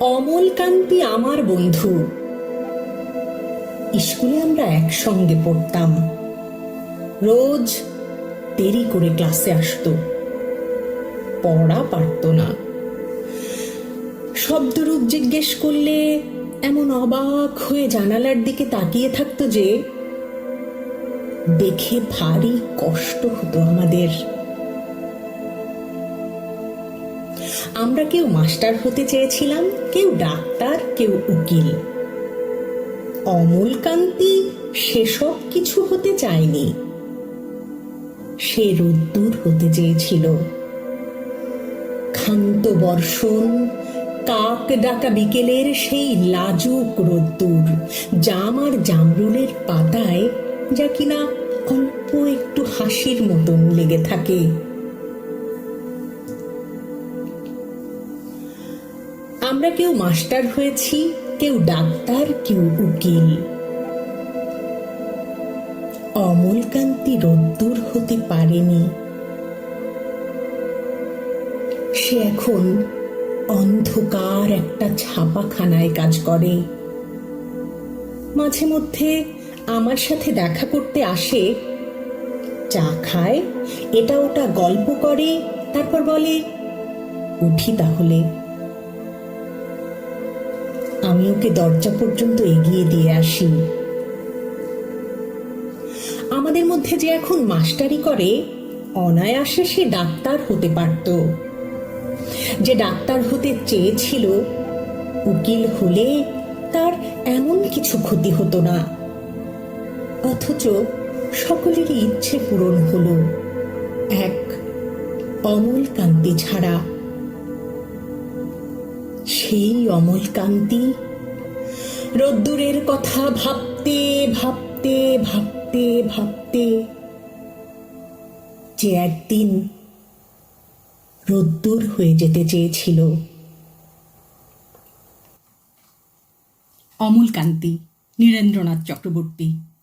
অমলকান্তি আমার বন্ধু। স্কুলে আমরা একসঙ্গে পড়তাম। রোজ দেরি করে ক্লাসে আসতো। পড়া পারতো না। শব্দরূপ জিজ্ঞেস করলে এমন অবাক হয়ে জানালার দিকে তাকিয়ে থাকতো যে, দেখে ভারী কষ্ট হতো আমাদের। আমরা কেউ মাস্টার হতে চেয়েছিলাম, কেউ ডাক্তার, কেউ উকিল। অমলকান্তি সেসব কিছু হতে চায়নি। সে রোদ্দুর হতে চেয়েছিল। ক্ষান্ত বর্ষণ, কাক ডাকা বিকেলের সেই লাজুক রোদ্দুর জাম আর জামরুলের পাতায় যা কিনা অল্প একটু হাসির মতন লেগে থাকে। আমরা কেউ মাস্টার হয়েছি, কেউ ডাক্তার, কেউ উকিল। অমলকান্তি রোদ্দুর হতে পারেনি। সে এখন অন্ধকার একটা ছাপাখানায় কাজ করে। মাঝে মধ্যে আমার সাথে দেখা করতে আসে, চা খায়, এটা ওটা গল্প করে, তারপর বলে, উঠি তাহলে। আমি ওকে দরজা পর্যন্ত এগিয়ে দিয়ে আসি। আমাদের মধ্যে যে এখন মাস্টারি করে, অনায়াসে সে ডাক্তার হতে পারত। যে ডাক্তার হতে চেয়েছিল, উকিল হলে তার এমন কিছু ক্ষতি হতো না। অথচ সকলেরই ইচ্ছে পূরণ হলো, এক অমল কান্তি ছাড়া। সেই অমলকান্তি রোদ্দুরের কথা ভাবতে ভাবতে ভাবতে ভাবতে যে একদিন রোদ্দুর হয়ে যেতে চেয়েছিল। অমলকান্তি নীরেন্দ্রনাথ চক্রবর্তী।